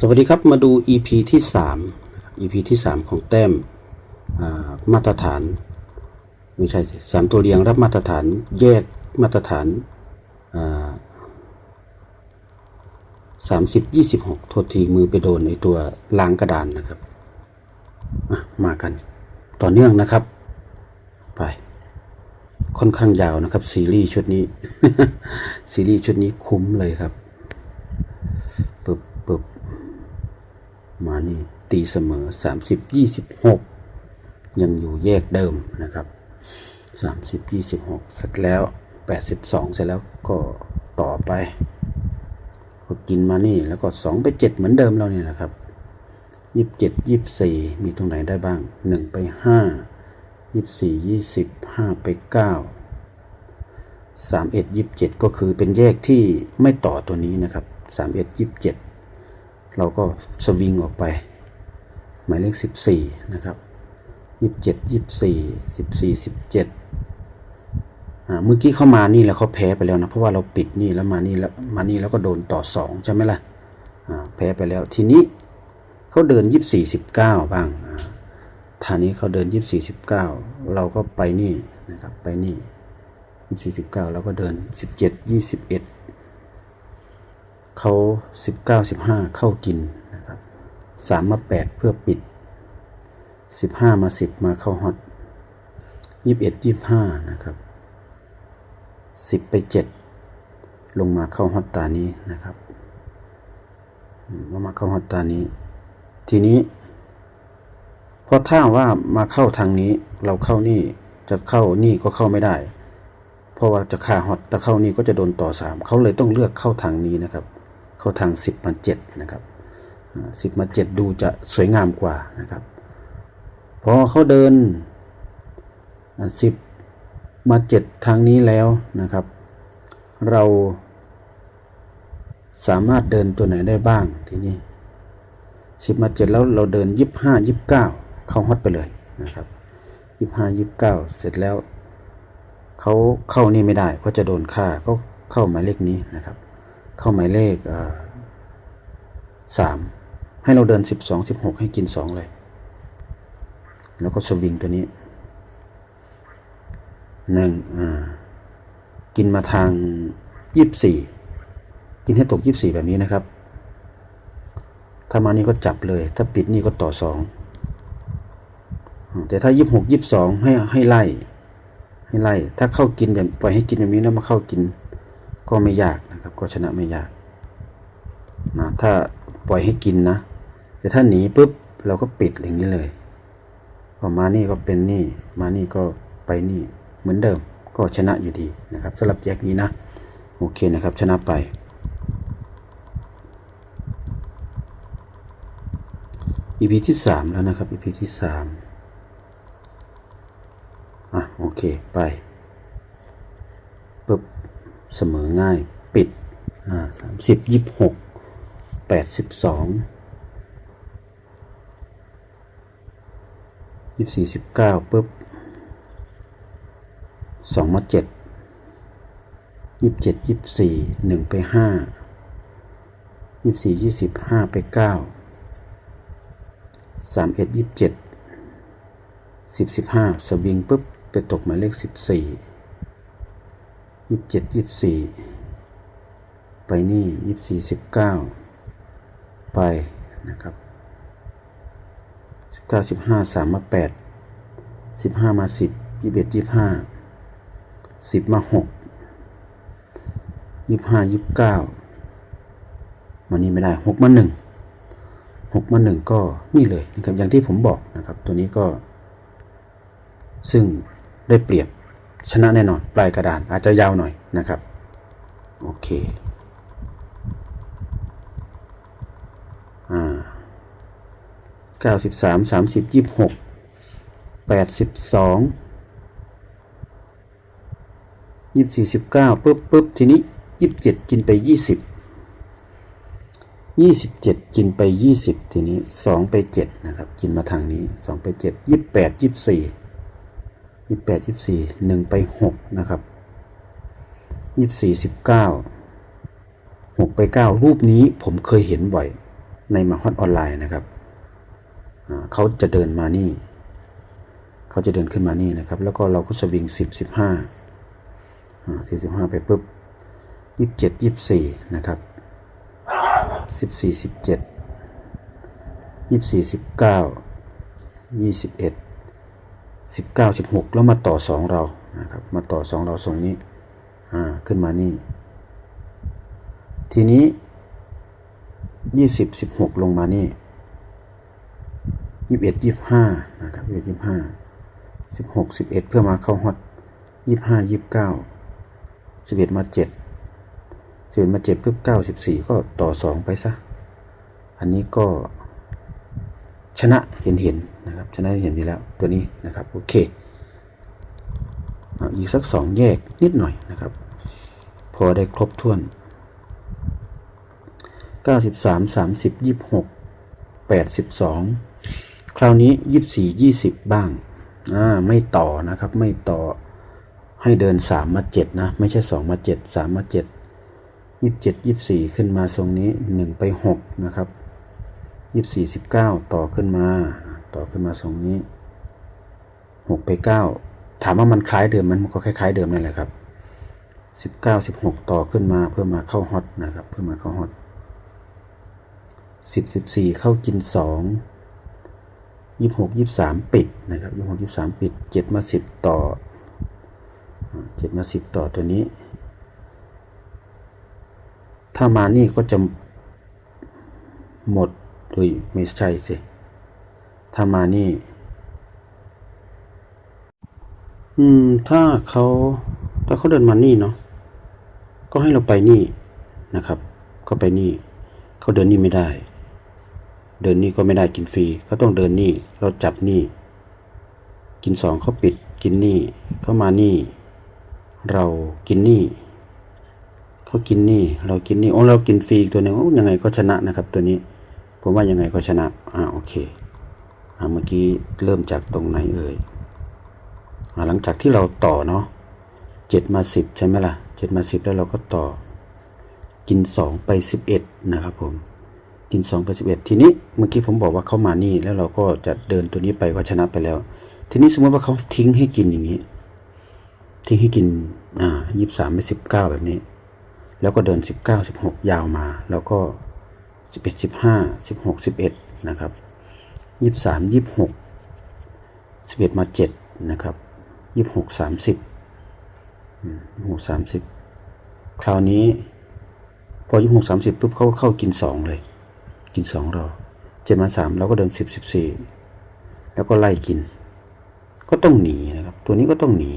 สวัสดีครับมาดู EP ที่ 3 EP ที่ 3 ของแต้มมาตรฐาน ไม่ใช่สามตัวเรียงรับมาตรฐานแยกมาตรฐานสามสิบยี่สิบหกโทษทีมือไปโดนในตัวล้างกระดานนะครับมากันต่อเนื่องนะครับ ไป ค่อนข้างยาวนะครับ ซีรีส์ชุดนี้ ซีรีส์ชุดนี้คุ้มเลยครับปึ๊บปึ๊บ มานี่ตีเสมอ 30 26 ยังอยู่แยกเดิมนะครับ 30 26 เสร็จแล้ว 82 เสร็จแล้วก็ต่อไปก็กินมานี่แล้วก็ 2 ไป 7 เหมือนเดิมแล้วนี่แหละครับ 27 24 มีตรงไหนได้บ้าง 1 ไป 5 24 20 5 ไป 9 31 27 ก็คือเป็นแยกที่ไม่ต่อตัวนี้นะครับ 31 27 เราก็สวิงออกไป หมายเลข 14 นะครับ 27 24 14 17อ่าเมื่อกี้เข้ามานี่แล้วเขาแพ้ไปแล้วนะ เพราะว่าเราปิดนี่แล้วมานี่แล้วมานี่แล้วก็โดนต่อ 2 ใช่ไหมล่ะอ่าแพ้ไปแล้วทีนี้เขาเดิน 24 19 บ้างอ่าทางนี้เขาเดิน 24 19 เราก็ไปนี่นะครับไปนี่24 19 แล้วก็เดิน 17 21 เขาสิบเก้าสิบห้าเข้ากินนะครับสามมาแปดเพื่อปิดสิบห้ามาสิบมาเข้าฮอตยี่สิบเอ็ดยี่สิบห้านะครับสิบไปเจ็ดลงมาเข้าฮอตตานี้นะครับมลงมาเข้าฮอตตานี้ ทีนี้พอถ้าว่ามาเข้าทางนี้เราเข้านี่จะเข้านี่ก็เข้าไม่ได้ เพราะว่าจะขาฮอตแต่เข้านี่ก็จะโดนต่อสามเขาเลยต้องเลือกเข้าทางนี้นะครับ เข้าทางสิบมาเจ็ดนะครับสิบมาเจ็ดดูจะสวยงามกว่านะครับ พอเขาเดินสิบมาเจ็ดทางนี้แล้วนะครับ เราสามารถเดินตัวไหนได้บ้างทีนี้สิบมาเจ็ดแล้วเราเดินยี่ห้ายี่เก้าเข้าฮอตไปเลยนะครับยี่ห้ายี่เก้าเสร็จแล้วเขาเข้านี่ไม่ได้ เพราะจะโดนฆ่าก็เข้าหมายเลขนี้นะครับ เข้าหมายเลขสามให้เราเดินสิบสองสิบหกให้กินสองเลย แล้วก็สวิงตัวนี้หนึ่งอ่ากินมาทางยี่สิบสี่กินให้ตกยี่สิบสี่แบบนี้นะครับ ถ้ามานี่ก็จับเลย ถ้าปิดนี่ก็ต่อสองแต่ถ้ายี่สิบหกยี่สิบสองให้ให้ไล่ให้ไล่ ถ้าเข้ากินแบบปล่อยให้กินแบบนี้แล้วมาเข้ากินก็ไม่ยาก นะครับก็ชนะไม่ยากนะถ้าปล่อยให้กินนะแต่ถ้าหนีปุ๊บเราก็ปิดอย่างนี้เลยพอมานี่ก็เป็นนี่มานี่ก็ไปนี่เหมือนเดิมก็ชนะอยู่ดีนะครับสำหรับแยกนี้นะโอเคนะครับชนะไป EP ที่สามแล้วนะครับ EP ที่สามอะ โอเค ไปปุ๊บเสมอง่าย ปิดสามสิบยี่สิบหกแปดสิบสองยี่สิบสี่สิบเก้าปุ๊บสองมาเจ็ดยี่สิบเจ็ดยี่สิบสี่หนึ่งไปห้ายี่สิบสี่ยี่สิบห้าไปเก้าสามเอ็ดยี่สิบเจ็ดสิบสิบห้าสวิงปุ๊บไปตกหมายเลขสิบสี่ยี่สิบเจ็ดยี่สิบสี่ ไปนี่ยี่สิบสี่สิบเก้าไปนะครับสิบเก้าสิบห้าสามมาแปดสิบห้ามาสิบยี่สิบเอ็ดยี่สิบห้าสิบมาหกยี่สิบห้ายี่สิบเก้ามานี่ไม่ได้หกมาหนึ่งหกมาหนึ่งก็นี่เลยนะครับอย่างที่ผมบอกนะครับ ตัวนี้ก็ ซึ่งได้เปรียบชนะแน่นอน ปลายกระดานอาจจะยาวหน่อยนะครับ โอเคอ่า เก้าสิบสามสามสิบยี่สิบหกแปดสิบสองยี่สิบสี่สิบเก้าปุ๊บปุ๊บทีนี้ยี่สิบเจ็ดกินไปยี่สิบยี่สิบเจ็ดกินไปยี่สิบทีนี้สองไปเจ็ดนะครับกินมาทางนี้สองไปเจ็ดยี่สิบแปดยี่สิบสี่ยี่สิบแปดยี่สิบสี่หนึ่งไปหกนะครับยี่สิบสี่สิบเก้าหกไปเก้ารูปนี้ผมเคยเห็นบ่อยในมาฮอตออนไลน์นะครับ เขาจะเดินมานี่ เขาจะเดินขึ้นมานี่นะครับ แล้วก็เราก็สวิงสิบสิบห้าสิบสิบห้าไปปุ๊บยี่สิบเจ็ดยี่สิบสี่นะครับสิบสี่สิบเจ็ดยี่สิบสี่สิบเก้ายี่สิบเอ็ดสิบเก้าสิบหกแล้วมาต่อสองเรานะครับ มาต่อสองเราทรงนี้ อ่า ขึ้นมานี่ ทีนี้ยี่สิบสิบหกลงมานี่ ยี่สิบเอ็ดยี่สิบห้านะครับยี่สิบยี่สิบห้าสิบหกสิบเอ็ดเพื่อมาเข้าฮอตยี่สิบห้ายี่สิบเก้าสิบเอ็ดมาเจ็ดสิบเอ็ดมาเจ็ดปุ๊บเก้าสิบสี่ก็ต่อสองไปซะ อันนี้ก็ชนะเห็นเห็นนะครับชนะเห็นดีแล้วตัวนี้นะครับโอเคอาอีกสักสองแยกนิดหน่อยนะครับ พอได้ครบถ้วน 93 30 26 82 คราวนี้24 20บ้างอ่าไม่ต่อนะครับ ไม่ต่อให้เดิน3มมา7นะ ไม่ใช่2มา7 3มมา7 27 24ขึ้นมาทรงนี้1ไป6นะครับ24 19ต่อขึ้นมา ต่อขึ้นมาทรงนี้6ไป9ถามว่ามันคล้ายเดิมมันก็คล้ายๆเดิมนั่นแหละครับ19 16ต่อขึ้นมาเพื่อมาเข้าฮอตนะครับ เพื่อมาเข้าฮอตสิบสิบสี่เข้ากินสอง ยี่หกยี่สามปิดนะครับยี่หกยี่สามปิดเจ็ดมาสิบต่อเจ็ดมาสิบต่อตัวนี้ ถ้ามานี่ก็จะหมดโดยไม่ใช่สิ ถ้ามานี่ อืม ถ้าเขาถ้าเขาเดินมานี่เนาะก็ให้เราไปนี่นะครับ ก็ไปนี่ เขาเดินนี่ไม่ได้ เดินนี่ก็ไม่ได้กินฟรีเขาต้องเดินนี่เราจับนี่ กินสองเขาปิด กินนี่เขามานี่ เรากินนี่เขากินนี่ เรากินนี่โอ้เรากินฟรีตัวนึงโอ้ยังไงก็ชนะนะครับ ตัวนี้ ผมว่ายังไงก็ชนะอ่าโอเคอ่าเมื่อกี้เริ่มจากตรงไหนเอ่ยอ่าหลังจากที่เราต่อเนาะเจ็ดมาสิบใช่ไหมล่ะเจ็ดมาสิบแล้วเราก็ต่อ กินสองไปสิบเอ็ดนะครับผม กินสองไปสิบเอ็ดทีนี้เมื่อกี้ผมบอกว่าเขามานี่แล้วเราก็จะเดินตัวนี้ไปก็ชนะไปแล้ว ทีนี้สมมติว่าเขาทิ้งให้กินอย่างนี้ ทิ้งให้กินอ่ายี่สามไปสิบเก้าแบบนี้ แล้วก็เดินสิบเก้าสิบหกยาวมา แล้วก็สิบเอ็ดสิบห้าสิบหกสิบเอ็ดนะครับยี่สามยี่หกสิบเอ็ดมาเจ็ดนะครับยี่หกสามสิบหกสามสิบคราวนี้ พอยี่หกสามสิบปุ๊บเขาเข้ากินสองเลย กินสองเราเจ็ดมาสามเราก็เดินสิบสิบสี่แล้วก็ไล่กิน ก็ต้องหนีนะครับ ตัวนี้ก็ต้องหนี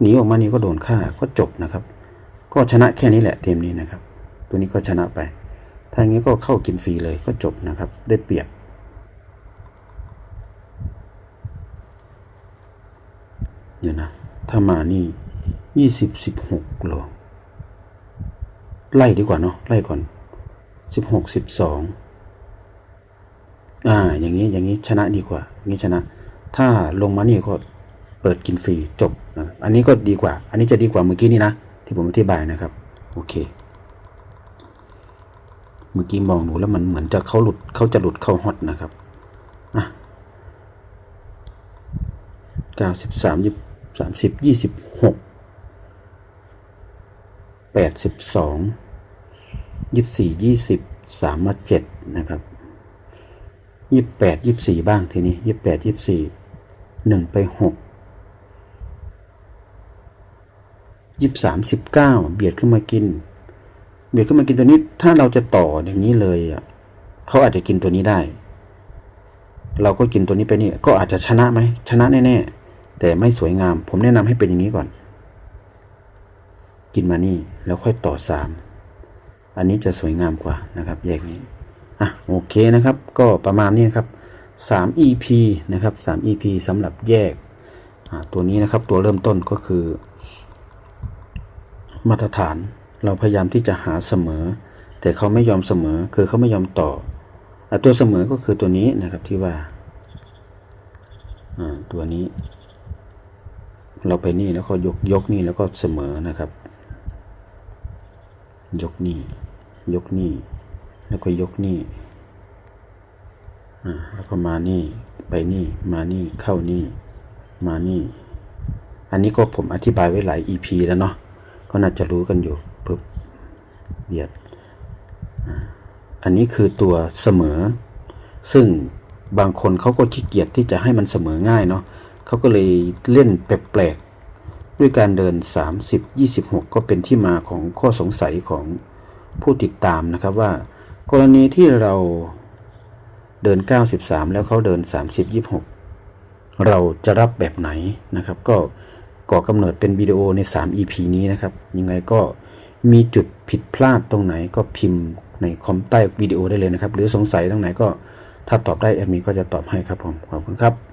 หนีออกมานี่ก็โดนฆ่าก็จบนะครับ ก็ชนะแค่นี้แหละเกมนี้นะครับ ตัวนี้ก็ชนะไปถ้าอย่างนี้ก็เข้ากินฟรีเลยก็จบนะครับ ได้เปรียบเดี๋ยวนะ ถ้ามานี่ยี่สิบสิบหกโลไล่ดีกว่าเนาะไล่ก่อน สิบหกสิบสองอ่า อย่างนี้ อย่างนี้ชนะดีกว่า นี้ชนะ ถ้าลงมานี่ก็เปิดกินฟรีจบนะอันนี้ก็ดีกว่า อันนี้จะดีกว่าเมื่อกี้นี่นะ ที่ผมอธิบายนะครับ โอเค เมื่อกี้มองหนูแล้วมันเหมือนจะเขาหลุดเขาจะหลุดเข้าฮอตนะครับ อะเก้าสิบสามยี่สามสิบยี่สิบหกแปดสิบสอง ยี่สี่ยี่สิบสามมาเจ็ดนะครับยี่แปดยี่สี่บ้างทีนี้ยี่แปดยี่สี่หนึ่งไปหกยี่สามสิบเก้าเบียดขึ้นมากิน เบียดขึ้นมากินตัวนี้ถ้าเราจะต่ออย่างนี้เลยอะเขาอาจจะกินตัวนี้ได้ เราก็กินตัวนี้ไปนี่ก็อาจจะชนะไหมชนะแน่ๆแต่ไม่สวยงาม ผมแนะนำให้เป็นอย่างนี้ก่อน กินมานี่แล้วค่อยต่อสาม อันนี้จะสวยงามกว่านะครับแยกนี้อะโอเคนะครับ ก็ประมาณนี้นะครับสาม EP นะครับสาม EP สำหรับแยกอ่าตัวนี้นะครับตัวเริ่มต้นก็คือ มาตรฐานเราพยายามที่จะหาเสมอ แต่เขาไม่ยอมเสมอคือเขาไม่ยอมต่ออตัวเสมอก็คือตัวนี้นะครับที่ว่าอ่าตัวนี้ เราไปนี่แล้วก็ยกยกนี่แล้วก็เสมอนะครับ ยกนี่ ยกนี่ แล้วก็ยกนี่อ่าแล้วก็มานี่ ไปนี่ มานี่ เข้านี่ มานี่ อันนี้ก็ผมอธิบายไว้หลาย EP แล้วเนาะ ก็น่าจะรู้กันอยู่ปึ๊บเบียด อันนี้คือตัวเสมอ ซึ่งบางคนเขาก็ขี้เกียจที่จะให้มันเสมอง่ายเนาะเขาก็เลยเล่นแปลกๆ ด้วยการเดิน 30 26 ก็เป็นที่มาของข้อสงสัยของ ผู้ติดตามนะครับว่า กรณีที่เราเดิน 93 แล้วเขาเดิน 30 26 เราจะรับแบบไหนนะครับ ก็ก่อกำเนิดเป็นวิดีโอใน 3 EP นี้นะครับ ยังไงก็มีจุดผิดพลาดตรงไหนก็พิมพ์ในคอมใต้วิดีโอได้เลยนะครับ หรือสงสัยตรงไหนก็ถ้าตอบได้แอดมินก็จะตอบให้ครับผม ขอบคุณครับ